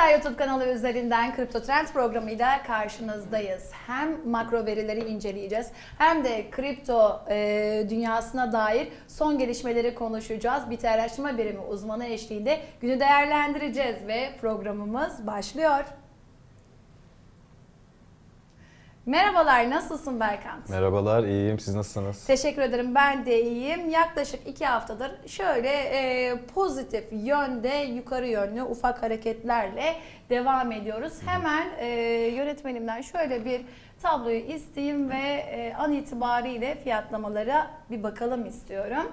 Borsa YouTube kanalı üzerinden Kripto Trend programıyla karşınızdayız. Hem makro verileri inceleyeceğiz hem de kripto e, dünyasına dair son gelişmeleri konuşacağız. Bir araştırma birimi uzmanı eşliğinde günü değerlendireceğiz ve programımız başlıyor. Merhabalar, nasılsın Berkant? Merhabalar, iyiyim. Siz nasılsınız? Teşekkür ederim. Ben de iyiyim. Yaklaşık iki haftadır şöyle e, pozitif yönde yukarı yönlü ufak hareketlerle devam ediyoruz. Hemen e, yönetmenimden şöyle bir tabloyu isteyeyim ve e, an itibariyle fiyatlamalara bir bakalım istiyorum.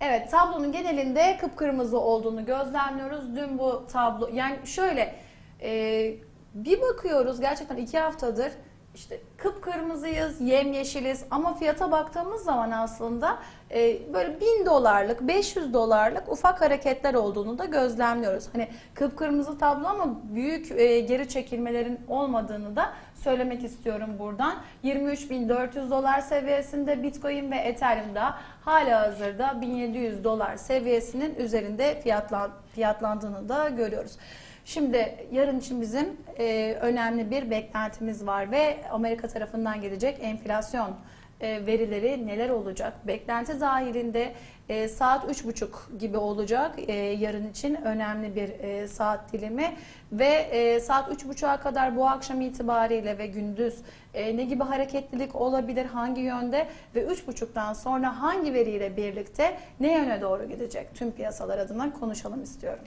Evet tablonun genelinde kıpkırmızı olduğunu gözlemliyoruz. Dün bu tablo yani şöyle e, bir bakıyoruz gerçekten iki haftadır işte kıpkırmızıyız, yemyeşiliz ama fiyata baktığımız zaman aslında e, böyle 1000 dolarlık, 500 dolarlık ufak hareketler olduğunu da gözlemliyoruz. Hani kıpkırmızı tablo ama büyük e, geri çekilmelerin olmadığını da söylemek istiyorum buradan. 23.400 dolar seviyesinde Bitcoin ve Ethereum'da hala hazırda 1700 dolar seviyesinin üzerinde fiyatlan, fiyatlandığını da görüyoruz. Şimdi yarın için bizim e, önemli bir beklentimiz var ve Amerika tarafından gelecek enflasyon e, verileri neler olacak? Beklenti dahilinde e, saat 3.30 gibi olacak e, yarın için önemli bir e, saat dilimi ve e, saat 3.30'a kadar bu akşam itibariyle ve gündüz e, ne gibi hareketlilik olabilir, hangi yönde ve 3.30'dan sonra hangi veriyle birlikte ne yöne doğru gidecek? Tüm piyasalar adına konuşalım istiyorum.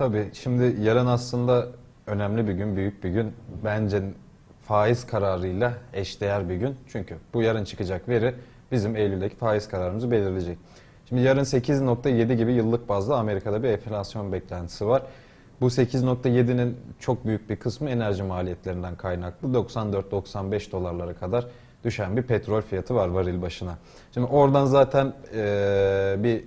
Tabii şimdi yarın aslında önemli bir gün, büyük bir gün. Bence faiz kararıyla eşdeğer bir gün. Çünkü bu yarın çıkacak veri bizim Eylül'deki faiz kararımızı belirleyecek. Şimdi yarın 8.7 gibi yıllık bazda Amerika'da bir enflasyon beklentisi var. Bu 8.7'nin çok büyük bir kısmı enerji maliyetlerinden kaynaklı. 94-95 dolarlara kadar düşen bir petrol fiyatı var varil başına. Şimdi oradan zaten e, bir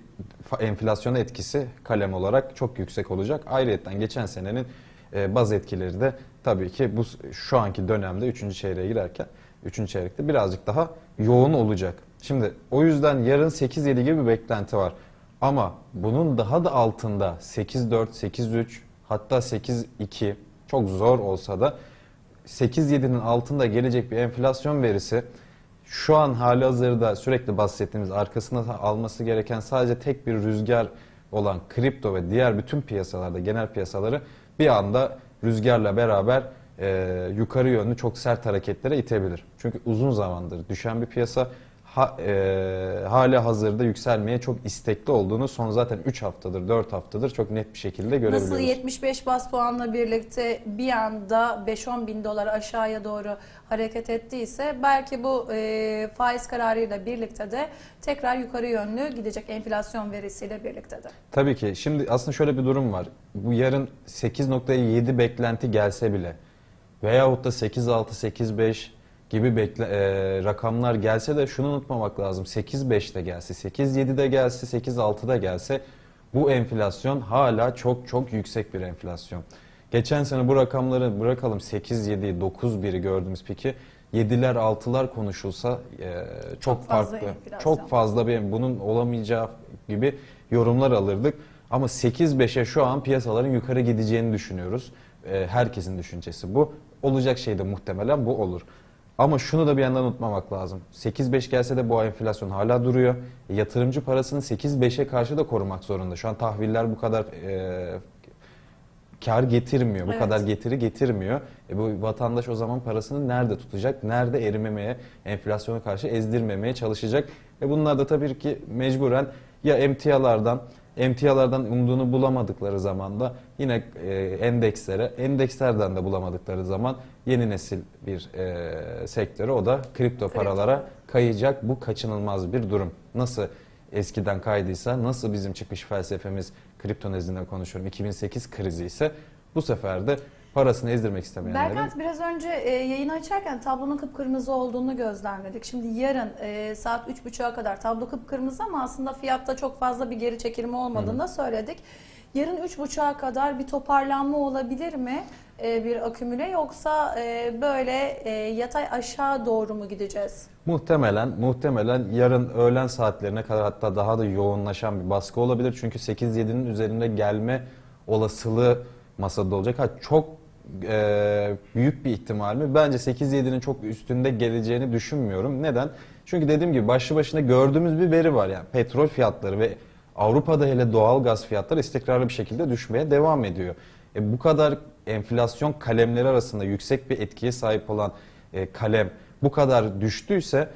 enflasyon etkisi kalem olarak çok yüksek olacak. Ayrıca geçen senenin e, baz etkileri de tabii ki bu şu anki dönemde 3. çeyreğe girerken 3. çeyrekte birazcık daha yoğun olacak. Şimdi o yüzden yarın 8-7 gibi bir beklenti var. Ama bunun daha da altında 8-4, 8-3 hatta 8-2 çok zor olsa da 8-7'nin altında gelecek bir enflasyon verisi şu an hali hazırda sürekli bahsettiğimiz arkasına alması gereken sadece tek bir rüzgar olan kripto ve diğer bütün piyasalarda genel piyasaları bir anda rüzgarla beraber e, yukarı yönlü çok sert hareketlere itebilir. Çünkü uzun zamandır düşen bir piyasa ha, e, hala hazırda yükselmeye çok istekli olduğunu son zaten 3 haftadır 4 haftadır çok net bir şekilde görebiliyoruz. Nasıl 75 bas puanla birlikte bir anda 5-10 bin dolar aşağıya doğru hareket ettiyse belki bu e, faiz kararıyla birlikte de tekrar yukarı yönlü gidecek enflasyon verisiyle birlikte de. Tabii ki. Şimdi aslında şöyle bir durum var. Bu yarın 8.7 beklenti gelse bile veyahut da 8.6, 8.5 gibi bekle, e, rakamlar gelse de şunu unutmamak lazım. 8.5'te gelse, 8.7'de gelse, 8.6'da gelse bu enflasyon hala çok çok yüksek bir enflasyon. Geçen sene bu rakamları bırakalım 8.7, 9.1'i gördüğümüz peki 7'ler 6'lar konuşulsa e, çok, Çok fazla farklı. enflasyon. Çok fazla bir bunun olamayacağı gibi yorumlar alırdık. Ama 8-5'e şu an piyasaların yukarı gideceğini düşünüyoruz. E, herkesin düşüncesi bu. Olacak şey de muhtemelen bu olur. Ama şunu da bir yandan unutmamak lazım. 8-5 gelse de bu enflasyon hala duruyor. E, yatırımcı parasını 8-5'e karşı da korumak zorunda. Şu an tahviller bu kadar e, kar getirmiyor. Bu Evet. kadar getiri getirmiyor. E bu vatandaş o zaman parasını nerede tutacak? Nerede erimemeye, enflasyona karşı ezdirmemeye çalışacak? E bunlar da tabii ki mecburen ya emtialardan emtialardan umduğunu bulamadıkları zaman da yine e, endekslere, endekslerden de bulamadıkları zaman yeni nesil bir e, sektörü o da kripto paralara kayacak. Bu kaçınılmaz bir durum. Nasıl eskiden kaydıysa, nasıl bizim çıkış felsefemiz kripto nezdinde konuşuyorum 2008 krizi ise bu sefer de parasını ezdirmek istemeyenlerin Berkant biraz önce e, yayını açarken tablonun kıpkırmızı olduğunu gözlemledik. Şimdi yarın e, saat 3.30'a kadar tablo kıpkırmızı ama aslında fiyatta çok fazla bir geri çekilme olmadığını da söyledik. Yarın 3.30'a kadar bir toparlanma olabilir mi? E, bir akümüle yoksa e, böyle e, yatay aşağı doğru mu gideceğiz? Muhtemelen muhtemelen yarın öğlen saatlerine kadar hatta daha da yoğunlaşan bir baskı olabilir. Çünkü 8-7'nin üzerinde gelme olasılığı masada olacak. Ha, çok e, büyük bir ihtimal mi? Bence 8-7'nin çok üstünde geleceğini düşünmüyorum. Neden? Çünkü dediğim gibi başlı başına gördüğümüz bir veri var. Yani petrol fiyatları ve Avrupa'da hele doğal gaz fiyatları istikrarlı bir şekilde düşmeye devam ediyor. E, bu kadar enflasyon kalemleri arasında yüksek bir etkiye sahip olan e, kalem bu kadar düştüyse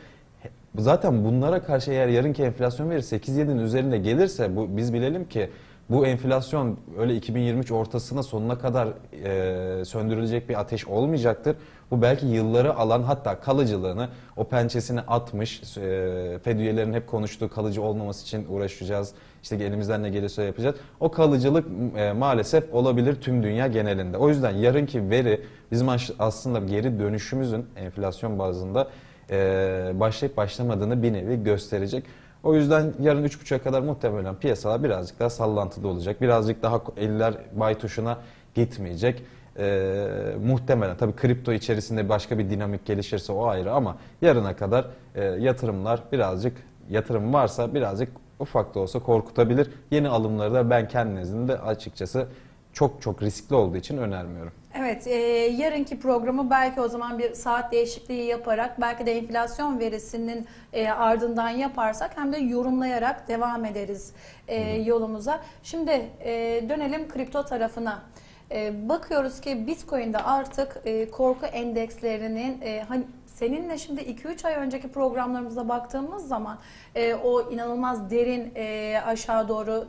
zaten bunlara karşı eğer yarınki enflasyon veri 8-7'nin üzerinde gelirse bu biz bilelim ki bu enflasyon öyle 2023 ortasına sonuna kadar e, söndürülecek bir ateş olmayacaktır. Bu belki yılları alan hatta kalıcılığını o pençesini atmış e, Fed üyelerinin hep konuştuğu kalıcı olmaması için uğraşacağız. İşte elimizden ne gelirse yapacağız. O kalıcılık e, maalesef olabilir tüm dünya genelinde. O yüzden yarınki veri bizim aslında geri dönüşümüzün enflasyon bazında e, başlayıp başlamadığını bir nevi gösterecek. O yüzden yarın 3.30'a kadar muhtemelen piyasalar birazcık daha sallantıda olacak. Birazcık daha eller bay tuşuna gitmeyecek. Ee, muhtemelen tabii kripto içerisinde başka bir dinamik gelişirse o ayrı ama yarına kadar e, yatırımlar birazcık yatırım varsa birazcık ufak da olsa korkutabilir. Yeni alımları da ben kendi nezdimde açıkçası çok çok riskli olduğu için önermiyorum. Evet, e, yarınki programı belki o zaman bir saat değişikliği yaparak, belki de enflasyon verisinin e, ardından yaparsak hem de yorumlayarak devam ederiz e, yolumuza. Şimdi e, dönelim kripto tarafına. E, bakıyoruz ki Bitcoin'de artık e, korku endekslerinin e, hani seninle şimdi 2-3 ay önceki programlarımıza baktığımız zaman e, o inanılmaz derin e, aşağı doğru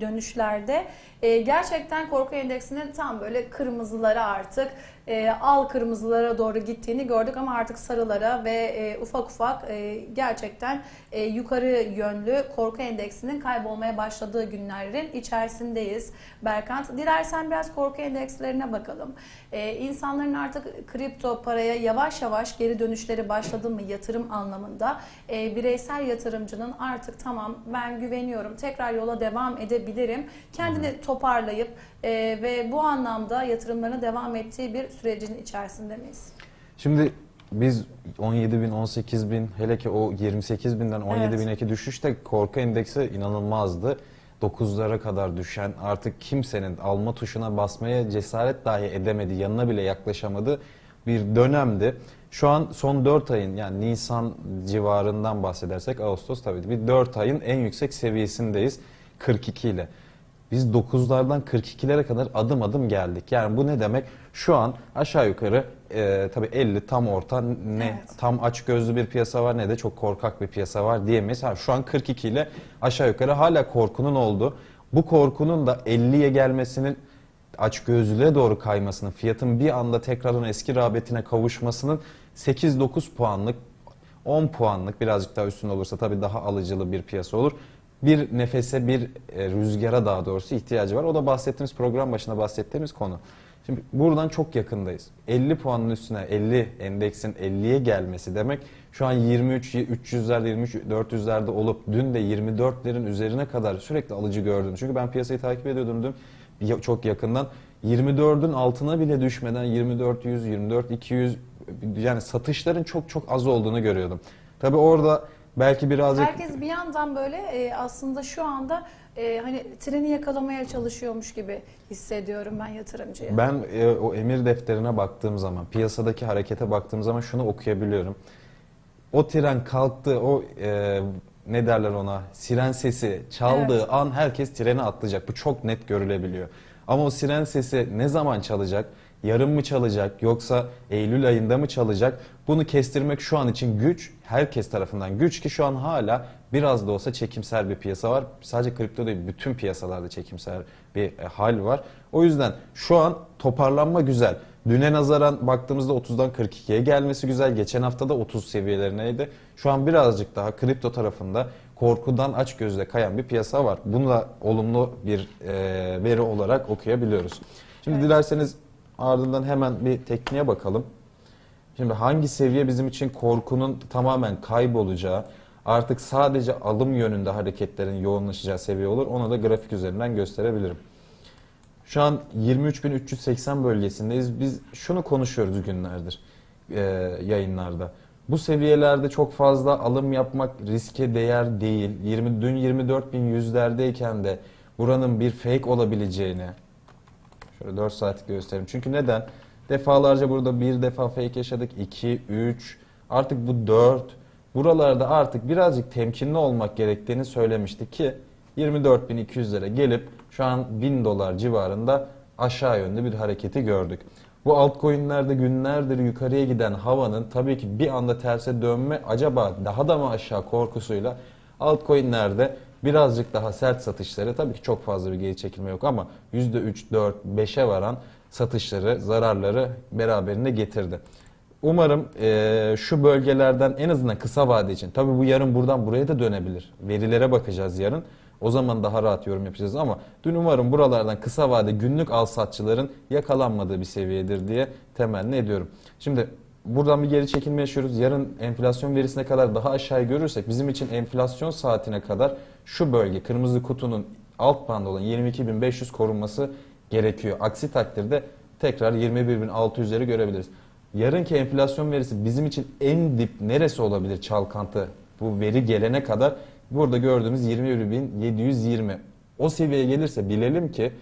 dönüşlerde. E, gerçekten korku endeksinin tam böyle kırmızılara artık e, al kırmızılara doğru gittiğini gördük ama artık sarılara ve e, ufak ufak e, gerçekten e, yukarı yönlü korku endeksinin kaybolmaya başladığı günlerin içerisindeyiz. Berkant, dilersen biraz korku endekslerine bakalım. E, insanların artık kripto paraya yavaş yavaş geri dönüşleri başladı mı yatırım anlamında? E, bireysel yatırımcının artık tamam ben güveniyorum, tekrar yola devam edebilirim. Kendini toparlayıp e, ve bu anlamda yatırımlarına devam ettiği bir sürecin içerisinde miyiz? Şimdi biz 17 bin, 18 bin, hele ki o 28 binden 17 Evet. bine düşüşte korku endeksi inanılmazdı. 9'lara kadar düşen artık kimsenin alma tuşuna basmaya cesaret dahi edemedi, yanına bile yaklaşamadı bir dönemdi. Şu an son 4 ayın yani Nisan civarından bahsedersek Ağustos tabii bir 4 ayın en yüksek seviyesindeyiz 42 ile. Biz 9'lardan 42'lere kadar adım adım geldik. Yani bu ne demek? Şu an aşağı yukarı e, tabii 50 tam orta ne Evet. tam aç gözlü bir piyasa var ne de çok korkak bir piyasa var diyemeyiz. Ha, şu an 42 ile aşağı yukarı hala korkunun oldu. Bu korkunun da 50'ye gelmesinin aç gözlüğe doğru kaymasının, fiyatın bir anda tekrardan eski rağbetine kavuşmasının 8-9 puanlık 10 puanlık birazcık daha üstünde olursa tabii daha alıcılı bir piyasa olur. Bir nefese, bir e, rüzgara daha doğrusu ihtiyacı var. O da bahsettiğimiz program başında bahsettiğimiz konu. Şimdi buradan çok yakındayız. 50 puanın üstüne 50 endeksin 50'ye gelmesi demek şu an 23 300'lerde 23 400'lerde olup dün de 24'lerin üzerine kadar sürekli alıcı gördüm. Çünkü ben piyasayı takip ediyordum dün çok yakından. 24'ün altına bile düşmeden 24 100, 24 200 yani satışların çok çok az olduğunu görüyordum. Tabii orada belki birazcık Herkes bir yandan böyle e, aslında şu anda e, hani treni yakalamaya çalışıyormuş gibi hissediyorum ben yatırımcıya. Ben e, o emir defterine baktığım zaman, piyasadaki harekete baktığım zaman şunu okuyabiliyorum. O tren kalktı, o e, ne derler ona, siren sesi çaldığı Evet. an herkes trene atlayacak. Bu çok net görülebiliyor. Ama o siren sesi ne zaman çalacak? Yarın mı çalacak yoksa Eylül ayında mı çalacak? Bunu kestirmek şu an için güç, herkes tarafından güç ki şu an hala biraz da olsa çekimser bir piyasa var. Sadece kripto değil bütün piyasalarda çekimser bir e, hal var. O yüzden şu an toparlanma güzel. Düne nazaran baktığımızda 30'dan 42'ye gelmesi güzel. Geçen hafta da 30 seviyelerindeydi. Şu an birazcık daha kripto tarafında korkudan aç gözle kayan bir piyasa var. Bunu da olumlu bir e, veri olarak okuyabiliyoruz. Şimdi Evet. dilerseniz ardından hemen bir tekniğe bakalım. Şimdi hangi seviye bizim için korkunun tamamen kaybolacağı, artık sadece alım yönünde hareketlerin yoğunlaşacağı seviye olur. Onu da grafik üzerinden gösterebilirim. Şu an 23.380 bölgesindeyiz. Biz şunu konuşuyoruz günlerdir e, yayınlarda. Bu seviyelerde çok fazla alım yapmak riske değer değil. 20 dün 24.100'lerdeyken de buranın bir fake olabileceğini şöyle 4 saatlik göstereyim. Çünkü neden? Defalarca burada bir defa fake yaşadık. 2, 3, artık bu 4. Buralarda artık birazcık temkinli olmak gerektiğini söylemiştik ki 24.200'lere gelip şu an 1000 dolar civarında aşağı yönlü bir hareketi gördük. Bu altcoin'lerde günlerdir yukarıya giden havanın tabii ki bir anda terse dönme acaba daha da mı aşağı korkusuyla altcoin'lerde birazcık daha sert satışları tabii ki çok fazla bir geri çekilme yok ama %3, 4, 5'e varan satışları, zararları beraberinde getirdi. Umarım eee, şu bölgelerden en azından kısa vade için, tabii bu yarın buradan buraya da dönebilir. Verilere bakacağız yarın. O zaman daha rahat yorum yapacağız ama dün umarım buralardan kısa vade günlük al satçıların yakalanmadığı bir seviyedir diye temenni ediyorum. Şimdi buradan bir geri çekilme yaşıyoruz. Yarın enflasyon verisine kadar daha aşağı görürsek bizim için enflasyon saatine kadar şu bölge kırmızı kutunun alt bandı olan 22.500 korunması gerekiyor. Aksi takdirde tekrar 21.600'leri görebiliriz. Yarınki enflasyon verisi bizim için en dip neresi olabilir çalkantı bu veri gelene kadar burada gördüğümüz 21.720 o seviyeye gelirse bilelim ki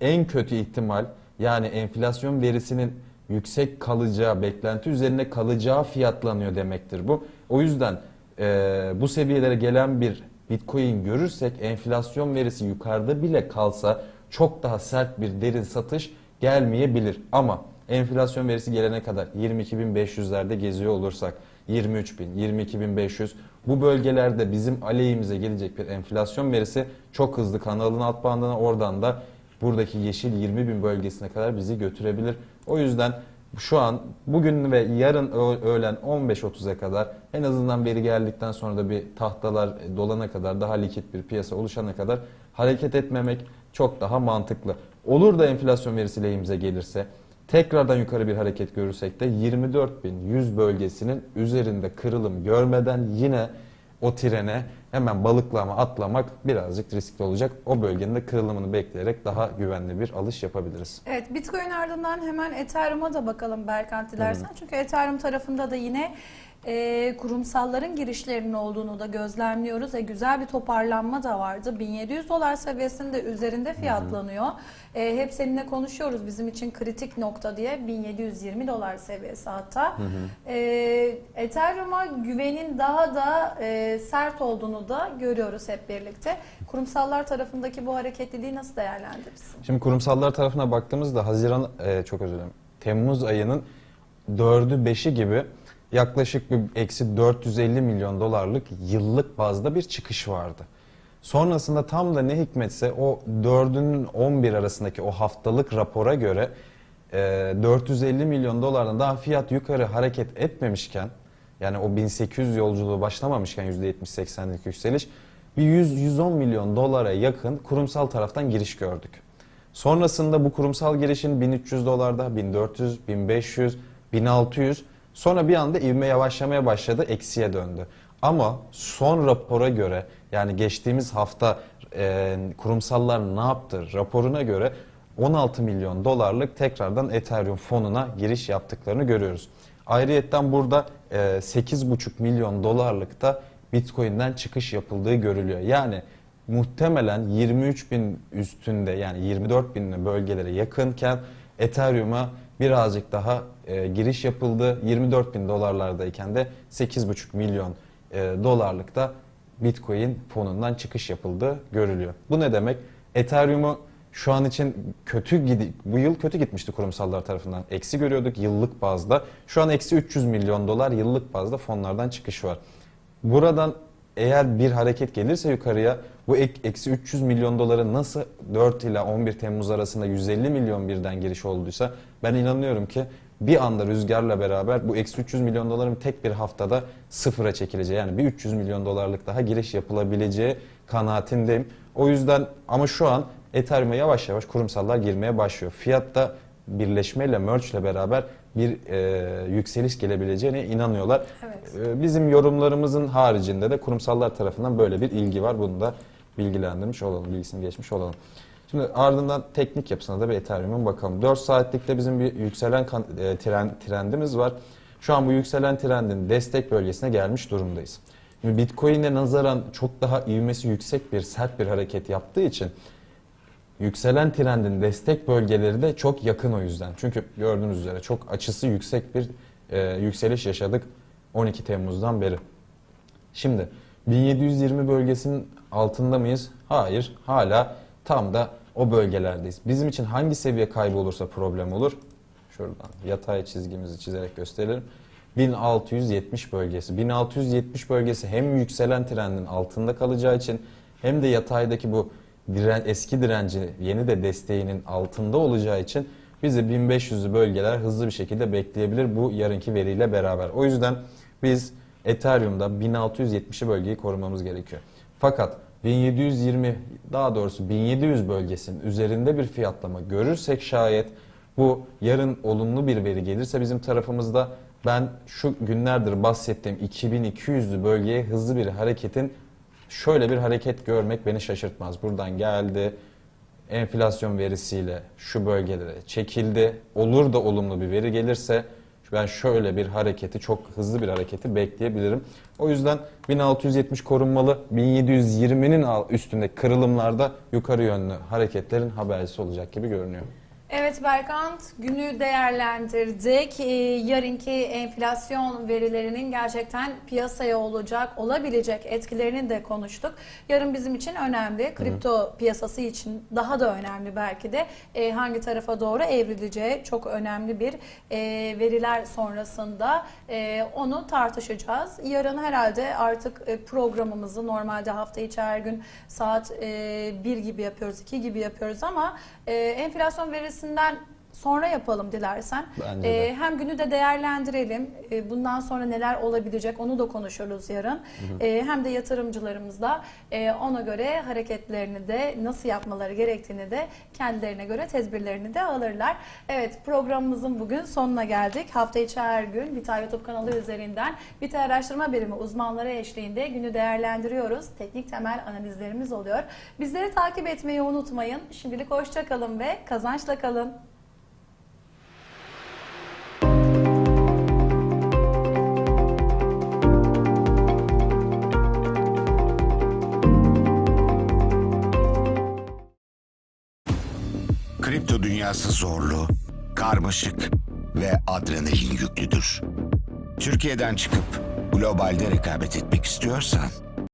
en kötü ihtimal yani enflasyon verisinin yüksek kalacağı, beklenti üzerine kalacağı fiyatlanıyor demektir bu. O yüzden e, bu seviyelere gelen bir Bitcoin görürsek enflasyon verisi yukarıda bile kalsa çok daha sert bir derin satış gelmeyebilir. Ama enflasyon verisi gelene kadar 22.500'lerde geziyor olursak 23.000, 22.500 bu bölgelerde bizim aleyhimize gelecek bir enflasyon verisi çok hızlı kanalın alt bandına oradan da buradaki yeşil 20.000 bölgesine kadar bizi götürebilir. O yüzden şu an bugün ve yarın öğlen 15.30'a kadar en azından veri geldikten sonra da bir tahtalar dolana kadar daha likit bir piyasa oluşana kadar hareket etmemek çok daha mantıklı. Olur da enflasyon verisi lehimize gelirse tekrardan yukarı bir hareket görürsek de 24.100 bölgesinin üzerinde kırılım görmeden yine o trene hemen balıklama atlamak birazcık riskli olacak. O bölgenin de kırılımını bekleyerek daha güvenli bir alış yapabiliriz. Evet Bitcoin ardından hemen Ethereum'a da bakalım Berkant dilersen. Çünkü Ethereum tarafında da yine e, kurumsalların girişlerinin olduğunu da gözlemliyoruz. E, güzel bir toparlanma da vardı. 1700 dolar seviyesinde üzerinde fiyatlanıyor. E, hep seninle konuşuyoruz bizim için kritik nokta diye 1720 dolar seviyesi hatta. E, Ethereum'a güvenin daha da e, sert olduğunu da görüyoruz hep birlikte. Kurumsallar tarafındaki bu hareketliliği nasıl değerlendirirsin? Şimdi kurumsallar tarafına baktığımızda Haziran, e, çok özür dilerim, Temmuz ayının 4'ü 5'i gibi yaklaşık bir eksi 450 milyon dolarlık yıllık bazda bir çıkış vardı. Sonrasında tam da ne hikmetse o 4'ünün 11 arasındaki o haftalık rapora göre e, 450 milyon dolardan daha fiyat yukarı hareket etmemişken yani o 1800 yolculuğu başlamamışken %70-80'lik yükseliş bir 100-110 milyon dolara yakın kurumsal taraftan giriş gördük. Sonrasında bu kurumsal girişin 1300 dolarda, 1400, 1500, 1600 sonra bir anda ivme yavaşlamaya başladı, eksiye döndü. Ama son rapora göre yani geçtiğimiz hafta e, kurumsallar ne yaptı raporuna göre 16 milyon dolarlık tekrardan Ethereum fonuna giriş yaptıklarını görüyoruz. Ayrıyetten burada e, 8,5 milyon dolarlık da Bitcoin'den çıkış yapıldığı görülüyor. Yani muhtemelen 23 bin üstünde yani 24 bin bölgelere yakınken Ethereum'a birazcık daha e, giriş yapıldı. 24 bin dolarlardayken de 8,5 milyon e, dolarlık da Bitcoin fonundan çıkış yapıldığı görülüyor. Bu ne demek? Ethereum'u şu an için kötü gidi bu yıl kötü gitmişti kurumsallar tarafından. Eksi görüyorduk yıllık bazda. Şu an eksi 300 milyon dolar yıllık bazda fonlardan çıkış var. Buradan eğer bir hareket gelirse yukarıya bu ek- eksi 300 milyon doları nasıl 4 ile 11 Temmuz arasında 150 milyon birden giriş olduysa ben inanıyorum ki bir anda rüzgarla beraber bu eksi 300 milyon doların tek bir haftada sıfıra çekileceği yani bir 300 milyon dolarlık daha giriş yapılabileceği kanaatindeyim. O yüzden ama şu an Ethereum'a yavaş yavaş kurumsallar girmeye başlıyor. Fiyatta birleşmeyle, merge beraber bir e, yükseliş gelebileceğine inanıyorlar. Evet. E, bizim yorumlarımızın haricinde de kurumsallar tarafından böyle bir ilgi var. Bunu da bilgilendirmiş olalım, bilgisini geçmiş olalım. Şimdi ardından teknik yapısına da bir Ethereum'un bakalım. 4 saatlikte bizim bir yükselen e, tren- trendimiz var. Şu an bu yükselen trendin destek bölgesine gelmiş durumdayız. Bitcoin'e nazaran çok daha ivmesi yüksek bir sert bir hareket yaptığı için yükselen trendin destek bölgeleri de çok yakın o yüzden. Çünkü gördüğünüz üzere çok açısı yüksek bir e, yükseliş yaşadık 12 Temmuz'dan beri. Şimdi 1720 bölgesinin altında mıyız? Hayır. Hala tam da o bölgelerdeyiz. Bizim için hangi seviye kaybı olursa problem olur? Şuradan yatay çizgimizi çizerek gösterelim. 1670 bölgesi. 1670 bölgesi hem yükselen trendin altında kalacağı için hem de yataydaki bu diren, eski direnci yeni de desteğinin altında olacağı için bizi 1500'lü bölgeler hızlı bir şekilde bekleyebilir bu yarınki veriyle beraber. O yüzden biz Ethereum'da 1670'i bölgeyi korumamız gerekiyor. Fakat 1720 daha doğrusu 1700 bölgesinin üzerinde bir fiyatlama görürsek şayet bu yarın olumlu bir veri gelirse bizim tarafımızda ben şu günlerdir bahsettiğim 2200'lü bölgeye hızlı bir hareketin şöyle bir hareket görmek beni şaşırtmaz. Buradan geldi enflasyon verisiyle şu bölgelere çekildi. Olur da olumlu bir veri gelirse ben şöyle bir hareketi çok hızlı bir hareketi bekleyebilirim. O yüzden 1670 korunmalı. 1720'nin al- üstünde kırılımlarda yukarı yönlü hareketlerin habercisi olacak gibi görünüyor. Evet Berkant günü değerlendirdik. Ee, yarınki enflasyon verilerinin gerçekten piyasaya olacak, olabilecek etkilerini de konuştuk. Yarın bizim için önemli. Kripto piyasası için daha da önemli belki de. Ee, hangi tarafa doğru evrileceği çok önemli bir e, veriler sonrasında e, onu tartışacağız. Yarın herhalde artık e, programımızı normalde hafta içi her gün saat e, 1 gibi yapıyoruz, 2 gibi yapıyoruz ama e, enflasyon verisinden sonra yapalım dilersen. Bence de. E, hem günü de değerlendirelim. E, bundan sonra neler olabilecek onu da konuşuruz yarın. E, hem de yatırımcılarımız da e, ona göre hareketlerini de nasıl yapmaları gerektiğini de kendilerine göre tedbirlerini de alırlar. Evet programımızın bugün sonuna geldik. Hafta içi her gün Vitay YouTube kanalı üzerinden Vitay Araştırma Birimi uzmanları eşliğinde günü değerlendiriyoruz. Teknik temel analizlerimiz oluyor. Bizleri takip etmeyi unutmayın. Şimdilik hoşça kalın ve kazançla kalın. Dünyası zorlu, karmaşık ve adrenalin yüklüdür. Türkiye'den çıkıp globalde rekabet etmek istiyorsan